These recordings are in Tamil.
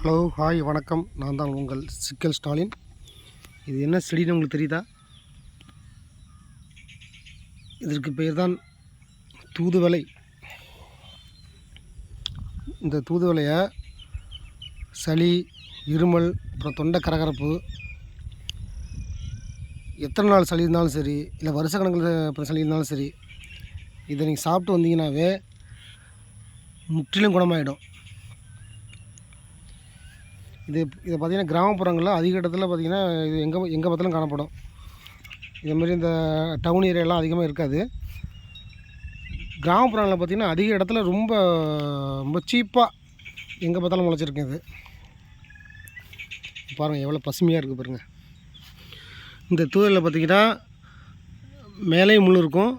ஹலோ ஹாய் வணக்கம். நான் தான் உங்கள் சிக்கல் ஸ்டாலின். இது என்ன செடின்னு உங்களுக்கு தெரியுதா? இதற்கு பெயர் தான் தூதுவளை. இந்த தூதுவலையை சளி இருமல் அப்புறம் தொண்டை கரகரப்பு எத்தனை நாள் சளி இருந்தாலும் சரி இல்லை வருஷக்கணக்கில் அப்புறம் சளி இருந்தாலும் சரி இதை நீங்கள் சாப்பிட்டு வந்தீங்கன்னாவே முற்றிலும் குணமாயிடும். இது இதை பார்த்தீங்கன்னா கிராமப்புறங்களில் அதிக இடத்துல பார்த்தீங்கன்னா இது எங்கே எங்கே பார்த்தாலும் காணப்படும். இதுமாரி இந்த டவுன் ஏரியாலாம் அதிகமாக இருக்காது. கிராமப்புறங்களில் பார்த்தீங்கன்னா அதிக இடத்துல ரொம்ப ரொம்ப சீப்பாக எங்கே பார்த்தாலும் முளைச்சிருக்கு இது. பாருங்கள் எவ்வளோ பசுமையாக இருக்குது பாருங்கள் இந்த தூரில் பார்த்தீங்கன்னா மேலேயும் முள் இருக்கும்.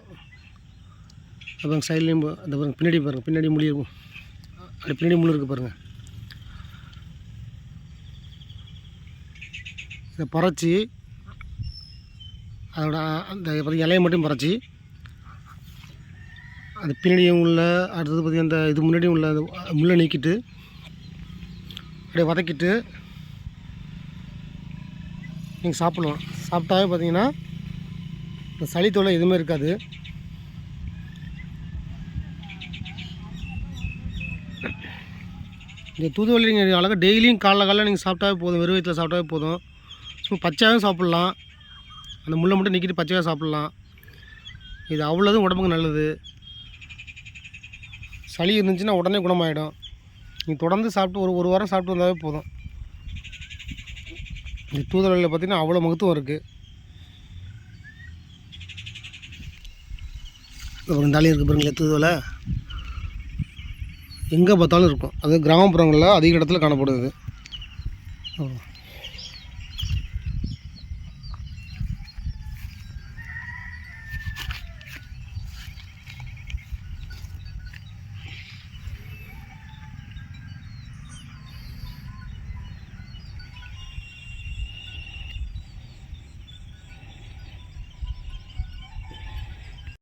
அப்புறம் சைட்லேயும் அந்த பாருங்கள் பின்னாடி பாருங்கள் பின்னாடி முள் இருக்கும். அப்படி பின்னாடி முள் இருக்குது பாருங்கள் இதை பறச்சி அதோட அந்த பார்த்திங்க இலையை மட்டும் பறச்சி அது பின்னாடியும் உள்ள அடுத்தது பார்த்திங்கன்னா அந்த இது முன்னாடியும் உள்ள அந்த முள்ளை நீக்கிட்டு அப்படியே வதக்கிட்டு நீங்கள் சாப்பிட்லாம். சாப்பிட்டாவே பார்த்தீங்கன்னா இந்த சளி தொல்லை எதுவுமே இருக்காது. இந்த தூதுவளி நீங்கள் அழகாக டெய்லியும் காலைல காலைல நீங்கள் சாப்பிட்டாவே போதும். வெறும் வயிற்றில் சாப்பிட்டாவே போதும். சும்மா பச்சையாகவும் சாப்பிட்லாம். அந்த முள்ளை மட்டும் நிற்கிட்டு பச்சையாக சாப்பிட்லாம். இது அவ்வளோதும் உடம்புக்கு நல்லது. சளி இருந்துச்சுன்னா உடனே குணமாயிடும். நீங்கள் தொடர்ந்து சாப்பிட்டு ஒரு ஒரு வாரம் சாப்பிட்டு வந்தாவே போதும். இந்த தூதுவளையில் பார்த்திங்கன்னா அவ்வளோ மகத்துவம் இருக்குது அப்புறம் தாலி இருக்குது பாருங்களேன் தூதுவலை எங்கே பார்த்தாலும் இருக்கும். அது கிராமப்புறங்களில் அதிக இடத்துல காணப்படுது.